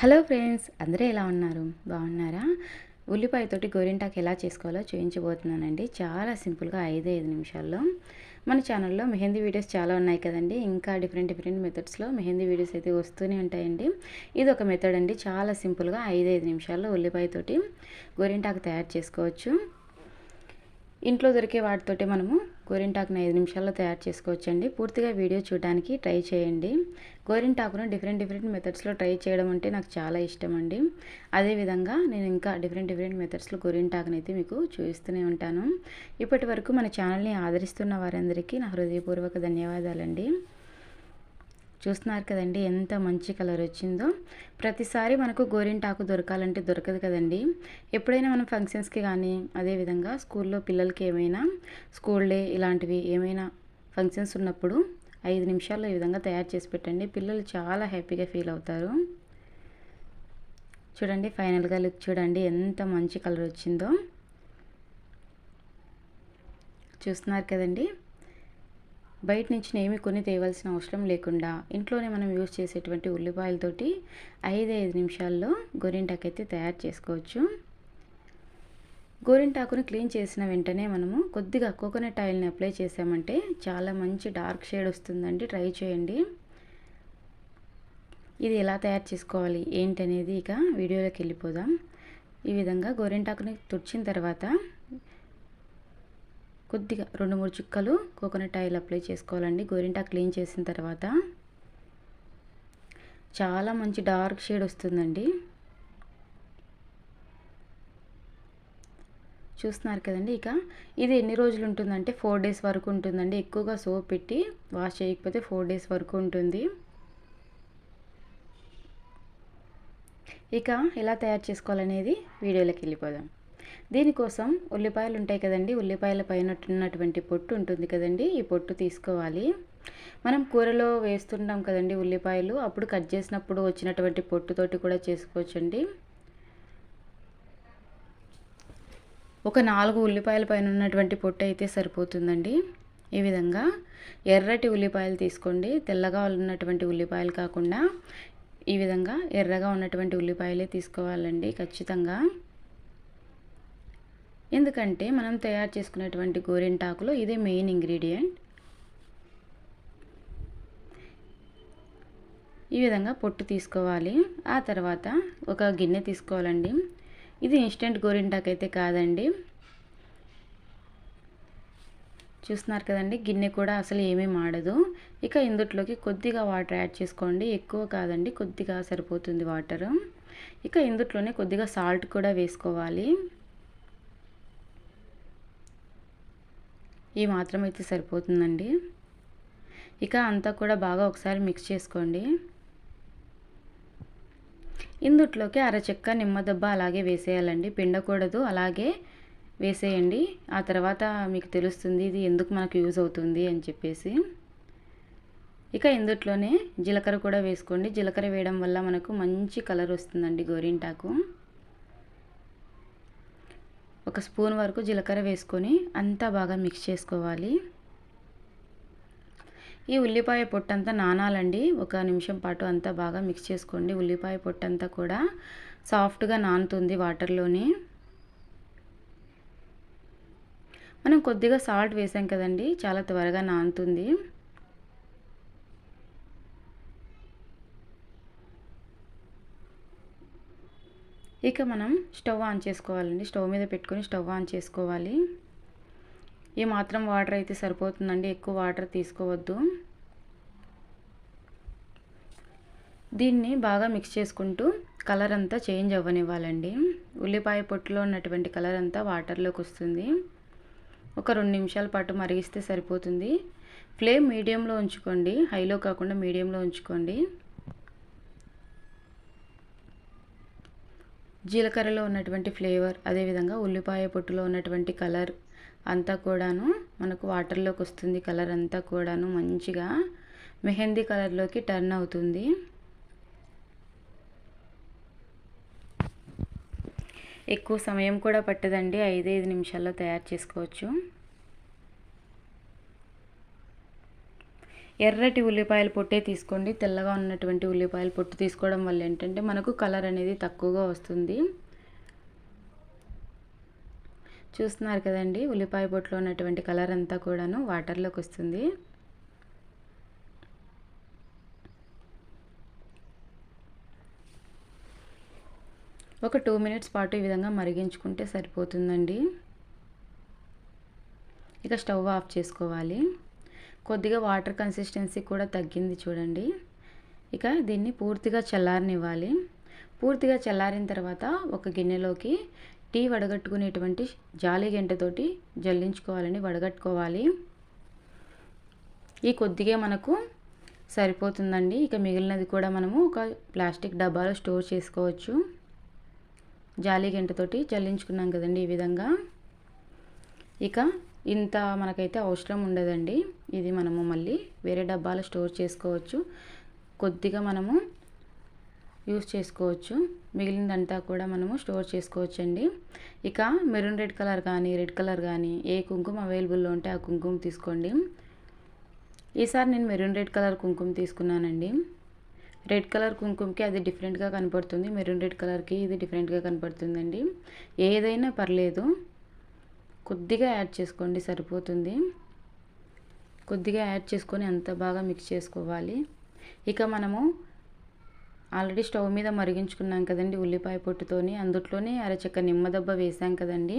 Hello friends అందరూ ఎలా ఉన్నారు? బాగున్నారా? ఉల్లిపాయతోటి గోరింటాకు ఎలా చేసుకోవాలో చూపించబోతున్నానండి చాలా సింపుల్గా ఐదు ఐదు నిమిషాల్లో. మన ఛానల్లో మెహందీ వీడియోస్ చాలా ఉన్నాయి కదండి. ఇంకా డిఫరెంట్ డిఫరెంట్ మెథడ్స్లో మెహందీ వీడియోస్ అయితే వస్తూనే ఉంటాయండి. ఇది ఒక మెథడ్ అండి. చాలా సింపుల్గా ఐదు ఐదు నిమిషాల్లో ఉల్లిపాయతోటి గోరింటాకు తయారు చేసుకోవచ్చు. ఇంట్లో దొరికే వాటితోటి మనము గోరింటాకును ఐదు నిమిషాల్లో తయారు చేసుకోవచ్చండి. పూర్తిగా వీడియో చూడడానికి ట్రై చేయండి. గోరింటాకును డిఫరెంట్ డిఫరెంట్ మెథడ్స్లో ట్రై చేయడం అంటే నాకు చాలా ఇష్టం అండి అదేవిధంగా నేను ఇంకా డిఫరెంట్ డిఫరెంట్ మెథడ్స్లో గోరింటాకును అయితే మీకు చూపిస్తూనే ఉంటాను. ఇప్పటి వరకు మన ఛానల్ని ఆదరిస్తున్న వారందరికీ నా హృదయపూర్వక ధన్యవాదాలండి. చూస్తున్నారు కదండి ఎంత మంచి కలర్ వచ్చిందో. ప్రతిసారి మనకు గోరింటాకు దొరకాలంటే దొరకదు కదండి. ఎప్పుడైనా మనం ఫంక్షన్స్కి కానీ అదేవిధంగా స్కూల్లో పిల్లలకి ఏమైనా స్కూల్ డే ఇలాంటివి ఏమైనా ఫంక్షన్స్ ఉన్నప్పుడు ఐదు నిమిషాల్లో ఈ విధంగా తయారు చేసి పెట్టండి. పిల్లలు చాలా హ్యాపీగా ఫీల్ అవుతారు. చూడండి ఫైనల్గా లుక్ చూడండి ఎంత మంచి కలర్ వచ్చిందో. చూస్తున్నారు కదండి. బయట నుంచి ఏమి కొని తేవాల్సిన అవసరం లేకుండా ఇంట్లోనే మనం యూజ్ చేసేటువంటి ఉల్లిపాయలతోటి ఐదు ఐదు నిమిషాల్లో గోరింటాకు అయితే తయారు చేసుకోవచ్చు. గోరింటాకుని క్లీన్ చేసిన వెంటనే మనము కొద్దిగా కోకోనట్ ఆయిల్ని అప్లై చేసామంటే చాలా మంచి డార్క్ షేడ్ వస్తుందండి. ట్రై చేయండి. ఇది ఎలా తయారు చేసుకోవాలి ఏంటనేది ఇక వీడియోలోకి వెళ్ళిపోదాం. ఈ విధంగా గోరింటాకుని తుడిచిన తర్వాత కొద్దిగా రెండు మూడు చుక్కలు కోకోనట్ ఆయిల్ అప్లై చేసుకోవాలండి. గోరింటా క్లీన్ చేసిన తర్వాత చాలా మంచి డార్క్ షేడ్ వస్తుందండి. చూస్తున్నారు కదండి ఇక. ఇది ఎన్ని రోజులు ఉంటుందంటే ఫోర్ డేస్ వరకు ఉంటుందండి. ఎక్కువగా సోప్ పెట్టి వాష్ చేయకపోతే ఫోర్ డేస్ వరకు ఉంటుంది. ఇక ఎలా తయారు చేసుకోవాలనేది వీడియోలోకి వెళ్ళిపోదాం. దీనికోసం ఉల్లిపాయలు ఉంటాయి కదండి ఉల్లిపాయల పైన ఉన్నటువంటి పొట్టు ఉంటుంది కదండి ఈ పొట్టు తీసుకోవాలి. మనం కూరలో వేస్తుంటాం కదండి ఉల్లిపాయలు అప్పుడు కట్ చేసినప్పుడు వచ్చినటువంటి పొట్టుతోటి కూడా చేసుకోవచ్చండి. ఒక నాలుగు ఉల్లిపాయల పైన ఉన్నటువంటి పొట్టు అయితే సరిపోతుందండి. ఈ విధంగా ఎర్రటి ఉల్లిపాయలు తీసుకోండి తెల్లగా ఉన్నటువంటి ఉల్లిపాయలు కాకుండా ఈ విధంగా ఎర్రగా ఉన్నటువంటి ఉల్లిపాయలే తీసుకోవాలండి ఖచ్చితంగా. ఎందుకంటే మనం తయారు చేసుకునేటువంటి గోరింటాకులో ఇదే మెయిన్ ఇంగ్రీడియంట్ ఈ విధంగా పొట్టు తీసుకోవాలి. ఆ తర్వాత ఒక గిన్నె తీసుకోవాలండి. ఇది ఇన్స్టెంట్ గోరింటాకు అయితే కాదండి. చూస్తున్నారు కదండి గిన్నె కూడా అసలు ఏమీ మాడదు. ఇక ఇందుట్లోకి కొద్దిగా వాటర్ యాడ్ చేసుకోండి. ఎక్కువ కాదండి కొద్దిగా సరిపోతుంది వాటర్. ఇక ఇందుట్లోనే కొద్దిగా సాల్ట్ కూడా వేసుకోవాలి. ఈ మాత్రం అయితే సరిపోతుందండి. ఇక అంతా కూడా బాగా ఒకసారి మిక్స్ చేసుకోండి. ఇందుట్లోకి అరచెక్క నిమ్మదబ్బ అలాగే వేసేయాలండి. పిండకూడదు అలాగే వేసేయండి. ఆ తర్వాత మీకు తెలుస్తుంది ఇది ఎందుకు మనకు యూజ్ అవుతుంది అని చెప్పేసి. ఇక ఇందుట్లోనే జీలకర్ర కూడా వేసుకోండి. జీలకర్ర వేయడం వల్ల మనకు మంచి కలర్ వస్తుందండి గోరింటాకు. ఒక స్పూన్ వరకు జీలకర్ర వేసుకొని అంతా బాగా మిక్స్ చేసుకోవాలి. ఈ ఉల్లిపాయ పొట్టంతా నానాలండి. ఒక నిమిషం పాటు అంతా బాగా మిక్స్ చేసుకోండి. ఉల్లిపాయ పొట్టంతా కూడా సాఫ్ట్గా నానుతుంది వాటర్లోని. మనం కొద్దిగా సాల్ట్ వేసాం కదండి చాలా త్వరగా నానుతుంది. ఇక మనం స్టవ్ ఆన్ చేసుకోవాలండి. స్టవ్ మీద పెట్టుకొని స్టవ్ ఆన్ చేసుకోవాలి. ఈ మాత్రం వాటర్ అయితే సరిపోతుందండి ఎక్కువ వాటర్ తీసుకోవద్దు. దీన్ని బాగా మిక్స్ చేసుకుంటూ కలర్ అంతా చేంజ్ అవ్వనివ్వాలండి. ఉల్లిపాయ పొట్టులో ఉన్నటువంటి కలర్ అంతా వాటర్లోకి వస్తుంది. ఒక రెండు నిమిషాల పాటు మరిగిస్తే సరిపోతుంది. ఫ్లేమ్ మీడియంలో ఉంచుకోండి. హైలో కాకుండా మీడియంలో ఉంచుకోండి. జీలకర్రలో ఉన్నటువంటి ఫ్లేవర్ అదేవిధంగా ఉల్లిపాయ పొట్టులో ఉన్నటువంటి కలర్ అంతా కూడాను మనకు వాటర్లోకి వస్తుంది. కలర్ అంతా కూడాను మంచిగా మెహందీ కలర్లోకి టర్న్ అవుతుంది. ఎక్కువ సమయం కూడా పట్టదండి. ఐదైదు నిమిషాల్లో తయారు చేసుకోవచ్చు. ఎర్రటి ఉల్లిపాయల పొట్టే తీసుకోండి. తెల్లగా ఉన్నటువంటి ఉల్లిపాయల పొట్టు తీసుకోవడం వల్ల ఏంటంటే మనకు కలర్ అనేది తక్కువగా వస్తుంది. చూస్తున్నారు కదండి ఉల్లిపాయ పొట్టులో ఉన్నటువంటి కలర్ అంతా కూడాను వాటర్లోకి వస్తుంది. ఒక టూ మినిట్స్ పాటు ఈ విధంగా మరిగించుకుంటే సరిపోతుందండి. ఇక స్టవ్ ఆఫ్ చేసుకోవాలి. కొద్దిగా వాటర్ కన్సిస్టెన్సీ కూడా తగ్గింది చూడండి. ఇక దీన్ని పూర్తిగా చల్లారనివ్వాలి. పూర్తిగా చల్లారిన తర్వాత ఒక గిన్నెలోకి టీ వడగట్టుకునేటువంటి జాలి గంటతోటి జల్లించుకోవాలని వడగట్టుకోవాలి. ఈ కొద్దిగా మనకు సరిపోతుందండి. ఇక మిగిలినది కూడా మనము ఒక ప్లాస్టిక్ డబ్బాలో స్టోర్ చేసుకోవచ్చు. జాలి గంటతోటి జల్లించుకున్నాం కదండి ఈ విధంగా. ఇక ఇంత మనకైతే అవసరం ఉండదండి. ఇది మనము మళ్ళీ వేరే డబ్బాలో స్టోర్ చేసుకోవచ్చు. కొద్దిగా మనము యూస్ చేసుకోవచ్చు. మిగిలిందంతా కూడా మనము స్టోర్ చేసుకోవచ్చండి. ఇక మెరూన్ రెడ్ కలర్ కానీ రెడ్ కలర్ కానీ ఏ కుంకుమ అవైలబుల్లో ఉంటే ఆ కుంకుమ తీసుకోండి. ఈసారి నేను మెరూన్ రెడ్ కలర్ కుంకుమ తీసుకున్నానండి. రెడ్ కలర్ కుంకుమకి అది డిఫరెంట్గా కనపడుతుంది. మెరూన్ రెడ్ కలర్కి ఇది డిఫరెంట్గా కనపడుతుందండి. ఏదైనా పర్లేదు. కొద్దిగా యాడ్ చేసుకోండి సరిపోతుంది. కొద్దిగా యాడ్ చేసుకొని అంత బాగా మిక్స్ చేసుకోవాలి. ఇక మనము ఆల్రెడీ స్టవ్ మీద మరిగించుకున్నాం కదండి ఉల్లిపాయ పొట్టుతోని. అందుట్లోనే అరచక్క నిమ్మదబ్బ వేసాం కదండి.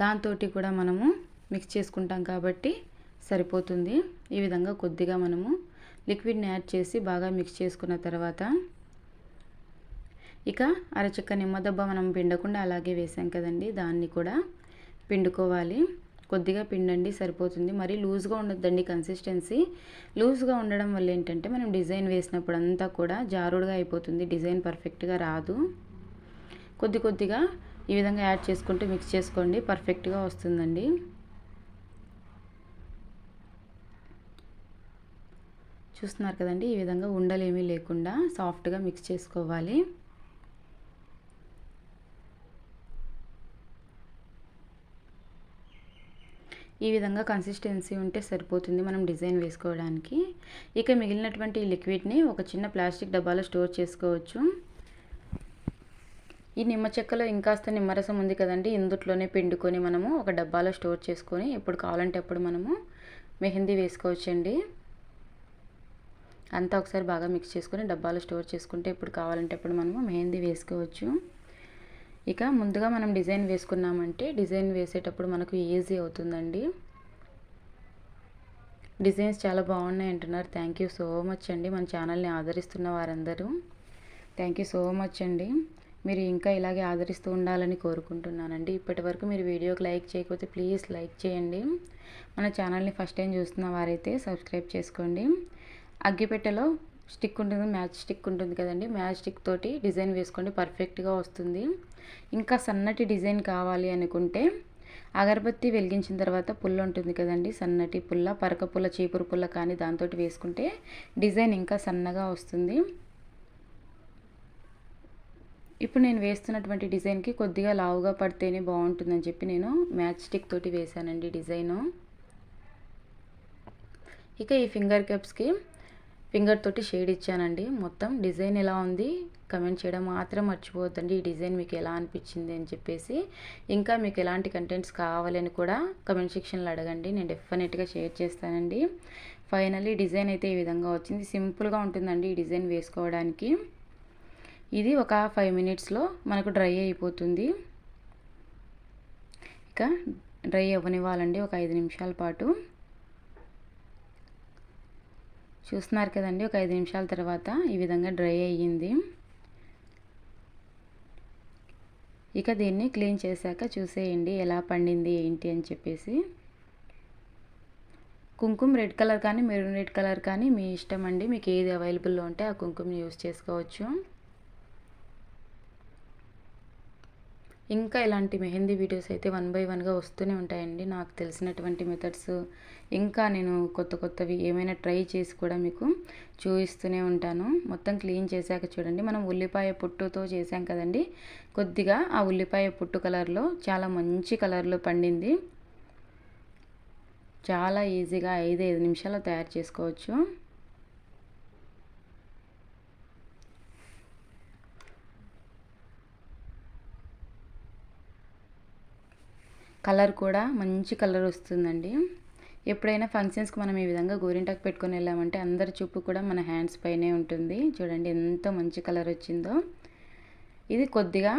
దాంతో కూడా మనము మిక్స్ చేసుకుంటాం కాబట్టి సరిపోతుంది. ఈ విధంగా కొద్దిగా మనము లిక్విడ్ని యాడ్ చేసి బాగా మిక్స్ చేసుకున్న తర్వాత ఇక అరచక్క నిమ్మదబ్బ మనం పిండకుండా అలాగే వేసాం కదండి దాన్ని కూడా పిండుకోవాలి. కొద్దిగా పిండండి సరిపోతుంది. మరి లూజ్గా ఉండొద్దండి కన్సిస్టెన్సీ లూజ్గా ఉండడం వల్ల ఏంటంటే మనం డిజైన్ వేసినప్పుడు అంతా కూడా జారుడుగా అయిపోతుంది. డిజైన్ పర్ఫెక్ట్గా రాదు. కొద్ది కొద్దిగా ఈ విధంగా యాడ్ చేసుకుంటూ మిక్స్ చేసుకోండి పర్ఫెక్ట్గా వస్తుందండి. చూస్తున్నారు కదండి ఈ విధంగా ఉండలేమీ లేకుండా సాఫ్ట్గా మిక్స్ చేసుకోవాలి. ఈ విధంగా కన్సిస్టెన్సీ ఉంటే సరిపోతుంది మనం డిజైన్ వేసుకోవడానికి. ఇక మిగిలినటువంటి లిక్విడ్ని ఒక చిన్న ప్లాస్టిక్ డబ్బాలో స్టోర్ చేసుకోవచ్చు. ఈ నిమ్మ చెక్కలో ఇంకాస్త నిమ్మరసం ఉంది కదండి ఇందుట్లోనే పిండుకొని మనము ఒక డబ్బాలో స్టోర్ చేసుకొని ఎప్పుడు కావాలంటే అప్పుడు మనము మెహందీ వేసుకోవచ్చండి. అంతా ఒకసారి బాగా మిక్స్ చేసుకొని డబ్బాలో స్టోర్ చేసుకుంటే ఎప్పుడు కావాలంటే అప్పుడు మనము మెహందీ వేసుకోవచ్చు. ఇక ముందుగా మనం డిజైన్ వేసుకున్నామంటే డిజైన్ వేసేటప్పుడు మనకు ఈజీ అవుతుందండి. డిజైన్స్ చాలా బాగున్నాయి అంటున్నారు. థ్యాంక్ యూ సో మచ్ అండి. మన ఛానల్ని ఆదరిస్తున్న వారందరూ థ్యాంక్ యూ సో మచ్ అండి. మీరు ఇంకా ఇలాగే ఆదరిస్తూ ఉండాలని కోరుకుంటున్నానండి. ఇప్పటి వరకు మీరు వీడియోకి లైక్ చేయకపోతే ప్లీజ్ లైక్ చేయండి. మన ఛానల్ని ఫస్ట్ టైం చూస్తున్న వారైతే సబ్స్క్రైబ్ చేసుకోండి. అగ్గిపెట్టెలో స్టిక్ ఉంటుంది మ్యాచ్ స్టిక్ ఉంటుంది కదండి. మ్యాచ్ స్టిక్ తోటి డిజైన్ వేసుకోండి పర్ఫెక్ట్గా వస్తుంది. ఇంకా సన్నటి డిజైన్ కావాలి అనుకుంటే అగరబత్తి వెలిగించిన తర్వాత పుల్ల ఉంటుంది కదండి. సన్నటి పుల్ల పరక పుల్ల చీపురు పుల్ల కానీ దాంతో వేసుకుంటే డిజైన్ ఇంకా సన్నగా వస్తుంది. ఇప్పుడు నేను వేస్తున్నటువంటి డిజైన్కి కొద్దిగా లావుగా పడితేనే బాగుంటుందని చెప్పి నేను మ్యాచ్ స్టిక్ తోటి వేశానండి డిజైను. ఇక ఈ ఫింగర్ కప్స్కి ఫింగర్ తోటి షేడ్ ఇచ్చానండి. మొత్తం డిజైన్ ఎలా ఉంది కమెంట్ చేయడం మాత్రం మర్చిపోవద్దండి. ఈ డిజైన్ మీకు ఎలా అనిపించింది అని చెప్పేసి ఇంకా మీకు ఎలాంటి కంటెంట్స్ కావాలని కూడా కమెంట్ సెక్షన్లో అడగండి. నేను డెఫినెట్గా షేర్ చేస్తానండి. ఫైనల్లీ డిజైన్ అయితే ఈ విధంగా వచ్చింది. సింపుల్గా ఉంటుందండి ఈ డిజైన్ వేసుకోవడానికి. ఇది ఒక ఫైవ్ మినిట్స్లో మనకు డ్రై అయిపోతుంది. ఇక డ్రై అవ్వనివ్వాలండి ఒక ఐదు నిమిషాల పాటు. చూస్తున్నారు కదండి ఒక ఐదు నిమిషాల తర్వాత ఈ విధంగా డ్రై అయ్యింది. ఇక దీన్ని క్లీన్ చేశాక చూసేయండి ఎలా పండింది ఏంటి అని చెప్పేసి. కుంకుమ రెడ్ కలర్ కానీ మెరూన్ రెడ్ కలర్ కానీ మీ ఇష్టం అండి మీకు ఏది అవైలబుల్లో ఉంటే ఆ కుంకుమని యూస్ చేసుకోవచ్చు. ఇంకా ఇలాంటి మెహందీ వీడియోస్ అయితే వన్ బై వన్గా వస్తూనే ఉంటాయండి. నాకు తెలిసినటువంటి మెథడ్స్ ఇంకా నేను కొత్త కొత్తవి ఏమైనా ట్రై చేసి కూడా మీకు చూపిస్తూనే ఉంటాను. మొత్తం క్లీన్ చేశాక చూడండి. మనం ఉల్లిపాయ పుట్టుతో చేసాం కదండి. కొద్దిగా ఆ ఉల్లిపాయ పుట్టు కలర్లో చాలా మంచి కలర్లో పండింది. చాలా ఈజీగా ఐదు ఐదు నిమిషాల్లో తయారు చేసుకోవచ్చు. కలర్ కూడా మంచి కలర్ వస్తుందండి. ఎప్పుడైనా ఫంక్షన్స్కి మనం ఈ విధంగా గోరింటాకు పెట్టుకొని వెళ్ళామంటే అందరి చూపు కూడా మన హ్యాండ్స్ పైనే ఉంటుంది. చూడండి ఎంత మంచి కలర్ వచ్చిందో. ఇది కొద్దిగా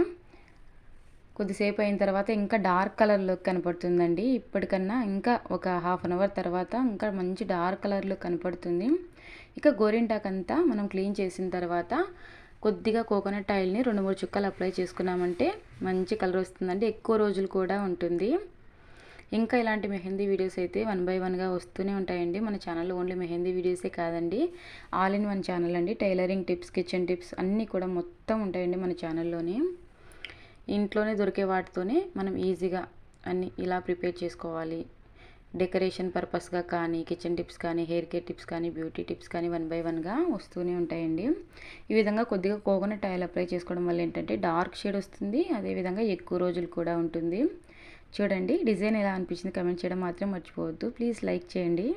కొద్దిసేపు అయిన తర్వాత ఇంకా డార్క్ కలర్లో కనపడుతుందండి. ఇప్పటికన్నా ఇంకా ఒక హాఫ్ అన్ అవర్ తర్వాత ఇంకా మంచి డార్క్ కలర్లో కనపడుతుంది. ఇక గోరింటాక్ అంతా మనం క్లీన్ చేసిన తర్వాత కొద్దిగా కోకోనట్ ఆయిల్ని రెండు మూడు చుక్కలు అప్లై చేసుకున్నామంటే మంచి కలర్ వస్తుందండి. ఎక్కువ రోజులు కూడా ఉంటుంది. ఇంకా ఇలాంటి మెహందీ వీడియోస్ అయితే వన్ బై వన్గా వస్తూనే ఉంటాయండి. మన ఛానల్లో ఓన్లీ మెహందీ వీడియోసే కాదండి. ఆల్ ఇన్ వన్ ఛానల్ అండి. టైలరింగ్ టిప్స్ కిచెన్ టిప్స్ అన్నీ కూడా మొత్తం ఉంటాయండి మన ఛానల్లోనే. ఇంట్లోనే దొరికే వాటితోనే మనం ఈజీగా అన్ని ఇలా ప్రిపేర్ చేసుకోవాలి. డెకరేషన్ పర్పస్గా కానీ కిచెన్ టిప్స్ కానీ హెయిర్ కేర్ టిప్స్ కానీ బ్యూటీ టిప్స్ కానీ వన్ బై వన్గా వస్తూనే ఉంటాయండి. ఈ విధంగా కొద్దిగా కోకోనట్ ఆయిల్ అప్లై చేసుకోవడం వల్ల ఏంటంటే డార్క్ షేడ్ వస్తుంది. అదేవిధంగా ఎక్కువ రోజులు కూడా ఉంటుంది. చూడండి డిజైన్ ఎలా అనిపించింది కమెంట్ చేయడం మాత్రం మర్చిపోవద్దు. ప్లీజ్ లైక్ చేయండి.